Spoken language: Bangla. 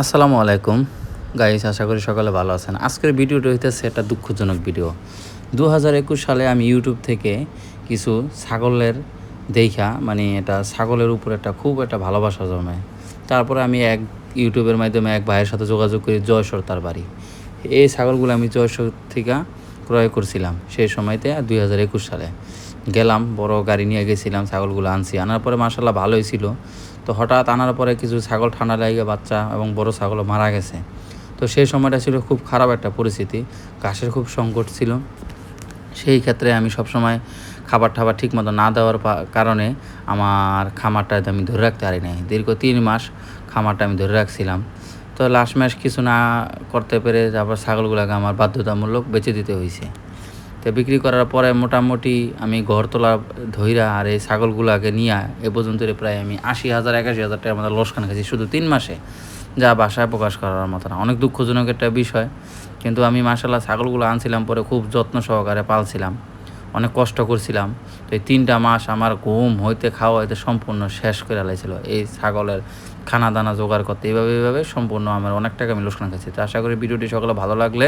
আসসালামু আলাইকুম। গাইস, আশা করি সকালে ভালো আছেন। আজকের ভিডিওটা হইতেছে একটা দুঃখজনক ভিডিও। দু একুশ সালে আমি ইউটিউব থেকে কিছু ছাগলের দেখা মানে এটা ছাগলের উপর একটা খুব একটা ভালোবাসা জমে তারপরে আমি এক ইউটিউবের মাধ্যমে এক ভাইয়ের সাথে যোগাযোগ করি, জয়সর তার বাড়ি। এই ছাগলগুলো আমি জয়সর থেকে ক্রয় করছিলাম সেই সময়তে, দুই হাজার একুশ সালে। গেলাম, বড় গাড়ি নিয়ে গেছিলাম, ছাগলগুলো আনছি। আনার পরে মাসাল্লাহ ভালোই ছিল। তো হঠাৎ আনার পরে কিছু ছাগল ঠান্ডা লাগে বাচ্চা এবং বড় ছাগলও মারা গেছে। তো সেই সময়টা ছিল খুব খারাপ একটা পরিস্থিতি। ঘাসের খুব সংকট ছিল। সেই ক্ষেত্রে আমি সবসময় খাবার টাবার ঠিক মতো না দেওয়ার কারণে আমার খামারটা আমি ধরে রাখতে পারি নাই। দীর্ঘ তিন মাস খামারটা আমি ধরে রাখছিলাম। তো লাস্ট মাস কিছু না করতে পেরে তারপর ছাগলগুলোকে আমার বাধ্যতামূলক বেচে দিতে হয়েছে তো বিক্রি করার পরে মোটামুটি আমি ঘর তোলা ধইরা আর এই ছাগলগুলোকে নিয়ে এ পর্যন্ত প্রায় আমি আশি হাজার, একাশি হাজার টাকার মতো লোসখান খাইছি শুধু তিন মাসে, যা বাসায় প্রকাশ করার মতো না। অনেক দুঃখজনক একটা বিষয়, কিন্তু আমি মাসাল্লাহ ছাগলগুলো আনছিলাম পরে খুব যত্ন সহকারে পালছিলাম। অনেক কষ্ট করছিলাম। তো এই তিনটা মাস আমার ঘুম হইতে খাওয়া হইতে সম্পূর্ণ শেষ করে লাগছিল এই ছাগলের খানা দানা জোগাড় করতে এইভাবে এইভাবে সম্পূর্ণ আমার অনেক টাকা আমি লোকসান খাচ্ছি তো আশা করি ভিডিওটি সকলে ভালো লাগলে